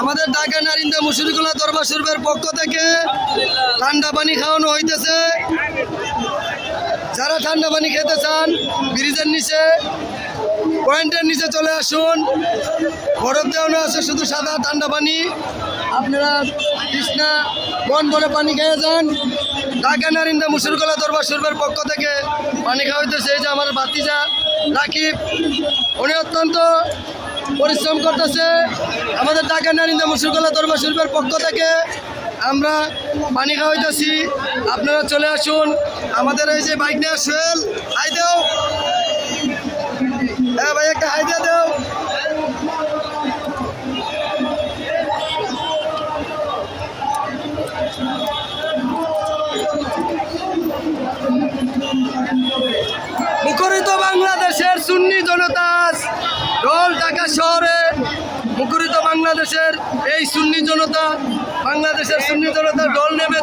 আমাদের ঢাকা নারিন্দা মুশরিকুল্লাহ দরবার শরীফের পক্ষ থেকে ঠান্ডা পানি খাওয়ানো হইতেছে। যারা ঠান্ডা পানি খেতে চান, ব্রিজের নিচে, পয়েন্টের নিচে চলে আসুন। বরফ দেওয়ানো আছে শুধু সাদা ঠান্ডা পানি। আপনারা কৃষ্ণা মন ভরে পানি খেয়ে যান। ঢাকা নারিন্দা মুসুরকলা দরবার শরীফের পক্ষ থেকে পানি খাওয়া হইতেছে। এই যে আমার ভাতিজা রাকিব, উনি অত্যন্ত পরিশ্রম করতেছে। আমাদের ঢাকা নারিন্দা মুসুরকলা দরবার শরীফের পক্ষ থেকে আমরা পানি খাওয়াইতেছি আপনারা চলে আসুন। আমাদের এই যে বাইক নিয়ে সোহেল আই দেও সুন্নি জনতা রোল ঢাকা শহরে মুখরিত বাংলাদেশের এই সুন্নি জনতা, বাংলাদেশের সুন্নি জনতা ডোল নেমেছে।